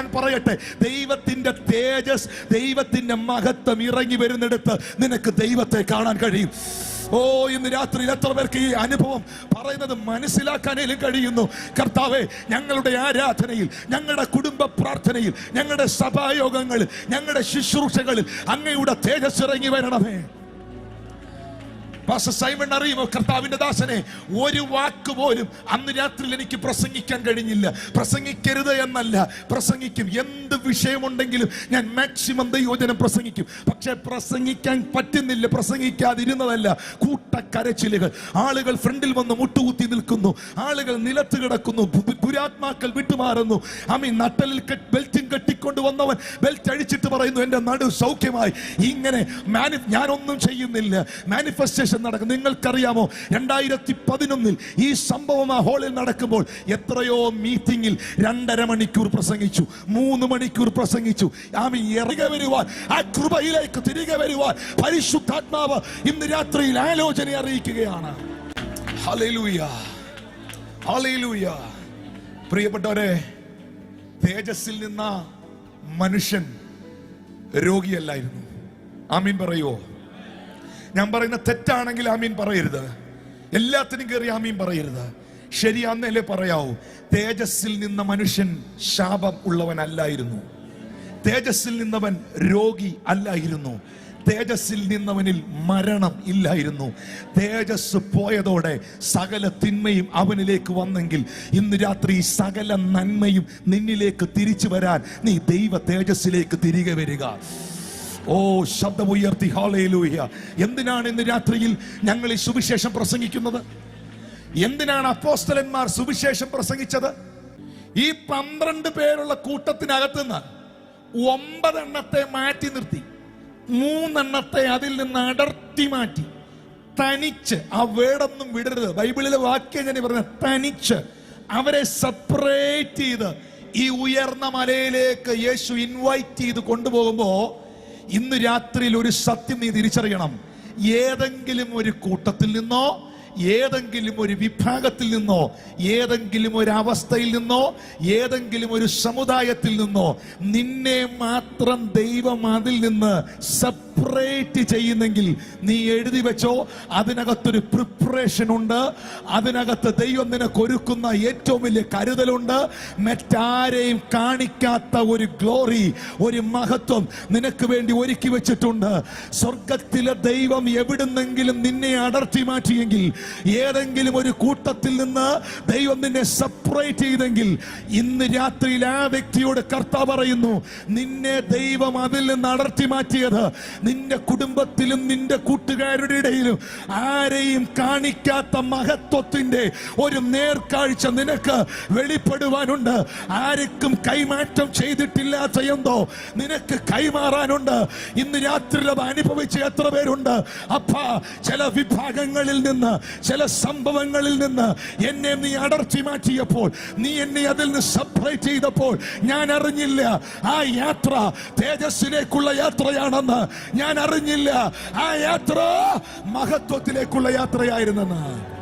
ഞാൻ പറയട്ടെ ദൈവത്തിന്റെ തേജസ് ദൈവത്തിന്റെ മഹത്വം ഇറങ്ങി വരുന്നിടത്ത് നിനക്ക് ദൈവത്തെ കാണാൻ കഴിയും. ഓ ഇന്ന് രാത്രിയിൽ എത്ര പേർക്ക് ഈ അനുഭവം പറയുന്നത് മനസ്സിലാക്കാനേലും കഴിയുന്നു? കർത്താവെ ഞങ്ങളുടെ ആരാധനയിൽ ഞങ്ങളുടെ കുടുംബ പ്രാർത്ഥനയിൽ ഞങ്ങളുടെ സഭായോഗങ്ങളിൽ ഞങ്ങളുടെ ശുശ്രൂഷകളിൽ അങ്ങയുടെ തേജസ് ഇറങ്ങി വരണമേ. സൈമൺ അറിയുമോ? കർത്താവിന്റെ ദാസനെ ഒരു വാക്ക് പോലും അന്ന് രാത്രിയിൽ എനിക്ക് പ്രസംഗിക്കാൻ കഴിഞ്ഞില്ല. പ്രസംഗിക്കരുത് എന്നല്ല പ്രസംഗിക്കും. എന്ത് വിഷയമുണ്ടെങ്കിലും ഞാൻ മാക്സിമം ദൈവജനം പ്രസംഗിക്കും. പക്ഷെ പ്രസംഗിക്കാൻ പറ്റുന്നില്ല പ്രസംഗിക്കാതിരുന്നതല്ല. കൂട്ടക്കരച്ചിലുകൾ. ആളുകൾ ഫ്രണ്ടിൽ വന്ന് മുട്ടുകുത്തി നിൽക്കുന്നു. ആളുകൾ നിലത്ത് കിടക്കുന്നു. പുരാത്മാക്കൾ വിട്ടുമാറുന്നു. അമീൻ നട്ടലിൽ ബെൽറ്റും കെട്ടിക്കൊണ്ട് വന്നവൻ ബെൽറ്റ് അഴിച്ചിട്ട് പറയുന്നു എന്റെ നടു സൗഖ്യമായി. ഇങ്ങനെ മാനി ഞാനൊന്നും ചെയ്യുന്നില്ല. മാനിഫെസ്റ്റേഷൻ നടക്കും നിങ്ങൾക്കറിയാമോ രണ്ടായിരത്തി പതിനൊന്നിൽ ഈ സംഭവം ആ ഹോളിൽ നടക്കുമ്പോൾ എത്രയോ മീറ്റിംഗിൽ രണ്ടര മണിക്കൂർ പ്രസംഗിച്ചു മൂന്ന് മണിക്കൂർ പ്രസംഗിച്ചു. ആമി ഇറങ്ങി വരുവാൻ ആ കൃപയിലേക്ക് തിരികെ വരുവാൻ പരിശുദ്ധാത്മാവ് ഇന്ന് രാത്രിയിൽ ആലോചന അറിയിക്കുകയാണ്. പ്രിയപ്പെട്ടവരെ തേജസ്സിൽ നിന്ന മനുഷ്യൻ രോഗിയല്ലായിരുന്നു. ആമീൻ പറയുവോ? ഞാൻ പറയുന്ന തെറ്റാണെങ്കിൽ ആമീൻ പറയരുത്. എല്ലാത്തിനും കയറി ആമീൻ പറയരുത്. ശരിയാന്നല്ലേ പറയാവൂ. തേജസ്സിൽ നിന്ന മനുഷ്യൻ ശാപം ഉള്ളവനല്ലായിരുന്നു. തേജസ്സിൽ നിന്നവൻ രോഗി അല്ലായിരുന്നു. തേജസ്സിൽ നിന്നവനിൽ മരണം ഇല്ലായിരുന്നു. തേജസ് പോയതോടെ സകല തിന്മയും അവനിലേക്ക് വന്നെങ്കിൽ ഇന്ന് രാത്രി സകല നന്മയും നിന്നിലേക്ക് തിരിച്ചു വരാൻ നീ ദൈവ തേജസ്സിലേക്ക് തിരികെ വരിക. ഓ ശബ്ദമുയർത്തി. ഹാലയിലൂയ എന്തിനാണ് ഇന്ന് രാത്രിയിൽ ഞങ്ങൾ ഈ സുവിശേഷം പ്രസംഗിക്കുന്നത്? എന്തിനാണ് അപ്പോസ്തലന്മാർ സുവിശേഷം പ്രസംഗിച്ചത്? ഈ പന്ത്രണ്ട് പേരുള്ള കൂട്ടത്തിനകത്തുനിന്ന് ഒമ്പതെണ്ണത്തെ മാറ്റി നിർത്തി. മൂന്നെണ്ണത്തെ അതിൽ നിന്ന് അടർത്തി മാറ്റി. തനിച്ച് ആ വേടൊന്നും വിടരുത്. ബൈബിളിലെ വാക്യം ഞാൻ പറഞ്ഞ തനിച്ച് അവരെ സെപ്പറേറ്റ് ചെയ്ത് ഈ ഉയർന്ന മലയിലേക്ക് യേശു ഇൻവൈറ്റ് ചെയ്ത് കൊണ്ടുപോകുമ്പോ ഇന്ന് രാത്രിയിൽ ഒരു സത്യം നീ തിരിച്ചറിയണം. ഏതെങ്കിലും ഒരു കൂട്ടത്തിൽ നിന്നോ ഏതെങ്കിലും ഒരു വിഭാഗത്തിൽ നിന്നോ ഏതെങ്കിലും ഒരു അവസ്ഥയിൽ നിന്നോ ഏതെങ്കിലും ഒരു സമുദായത്തിൽ നിന്നോ നിന്നെ മാത്രം ദൈവം അതിൽ നിന്ന് സെപ്പറേറ്റ് ചെയ്യുന്നെങ്കിൽ നീ എഴുതി വെച്ചോ. അതിനകത്തൊരു പ്രിപ്പറേഷൻ ഉണ്ട്. അതിനകത്ത് ദൈവം നിനക്ക് ഒരുക്കുന്ന ഏറ്റവും വലിയ കരുതലുണ്ട്. മറ്റാരെയും കാണിക്കാത്ത ഒരു ഗ്ലോറി ഒരു മഹത്വം നിനക്ക് വേണ്ടി ഒരുക്കി വെച്ചിട്ടുണ്ട്. സ്വർഗത്തിലെ ദൈവം എവിടുന്നെങ്കിലും നിന്നെ അടർത്തി മാറ്റിയെങ്കിൽ ഏതെങ്കിലും ഒരു കൂട്ടത്തിൽ നിന്ന് ദൈവം നിന്നെ സെപ്പറേറ്റ് ചെയ്തെങ്കിൽ ഇന്ന് രാത്രിയിൽ ആ വ്യക്തിയോട് കർത്താവ് പറയുന്നു നിന്നെ ദൈവം അതിൽ നിന്ന് അടർത്തി മാറ്റിയത് നിന്റെ കുടുംബത്തിലും നിന്റെ കൂട്ടുകാരുടെ ഇടയിലും ആരെയും കാണിക്കാത്ത മഹത്വത്തിന്റെ ഒരു നേർക്കാഴ്ച നിനക്ക് വെളിപ്പെടുവാനുണ്ട്. ആർക്കും കൈമാറ്റം ചെയ്തിട്ടില്ലാത്ത എന്തോ നിനക്ക് കൈമാറാനുണ്ട്. ഇന്ന് രാത്രി അത് അനുഭവിച്ച എത്ര പേരുണ്ട്. അപ്പ ചില വിഭാഗങ്ങളിൽ നിന്ന് ചില സംഭവങ്ങളിൽ നിന്ന് എന്നെ നീ അടർത്തി മാറ്റിയപ്പോൾ നീ എന്നെ അതിൽ നിന്ന് സെപ്പറേറ്റ് ചെയ്തപ്പോൾ ഞാൻ അറിഞ്ഞില്ല. ആ യാത്ര തേജസ്സിലേക്കുള്ള യാത്രയാണെന്ന് ഞാൻ അറിഞ്ഞില്ല. ആ യാത്ര മഹത്വത്തിലേക്കുള്ള യാത്രയായിരുന്നെന്ന്.